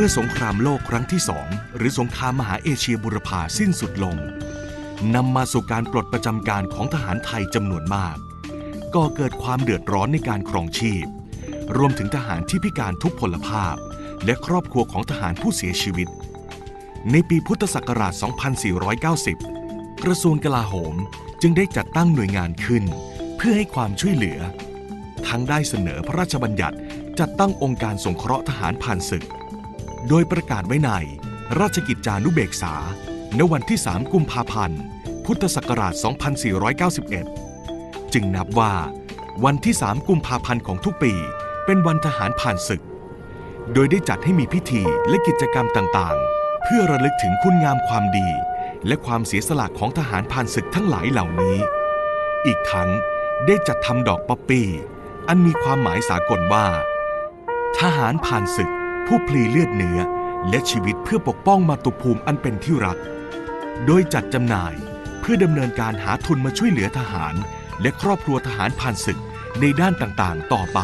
เมื่อสงครามโลกครั้งที่สองหรือสงครามมหาเอเชียบุรพาสิ้นสุดลงนำมาสู่การปลดประจำการของทหารไทยจำนวนมากก่อเกิดความเดือดร้อนในการครองชีพ รวมถึงทหารที่พิการทุกพลภาพ และครอบครัวของทหารผู้เสียชีวิต ในปีพุทธศักราช 2490 กระทรวงกลาโหมจึงได้จัดตั้งหน่วยงานขึ้น เพื่อให้ความช่วยเหลือ ทั้งได้เสนอพระราชบัญญัติจัดตั้งองค์การสงเคราะห์ทหารผ่านศึก โดยประกาศไว้ใน ราชกิจจานุเบกษา ณวันที่ 3 กุมภาพันธ์ พุทธศักราช 2491 จึงนับว่า วันที่ 3 กุมภาพันธ์ของทุกปี เป็นวันทหารผ่านศึก โดยได้จัดให้มีพิธีและกิจกรรมต่างๆ เพื่อระลึกถึงคุณงามความดี และความเสียสละของทหารผ่านศึกทั้งหลายเหล่านี้ อีกทั้งได้จัดทำดอกป๊อปปี้ อันมีความหมายสากลว่า ทหารผ่านศึก ผู้พลีเลือดเนื้อ และชีวิตเพื่อปกป้องมาตุภูมิอันเป็นที่รัก โดยจัดจำหน่ายเพื่อดำเนินการหาทุนมาช่วยเหลือทหาร และครอบครัวทหารผ่านศึกในด้านต่างๆ ต่อไป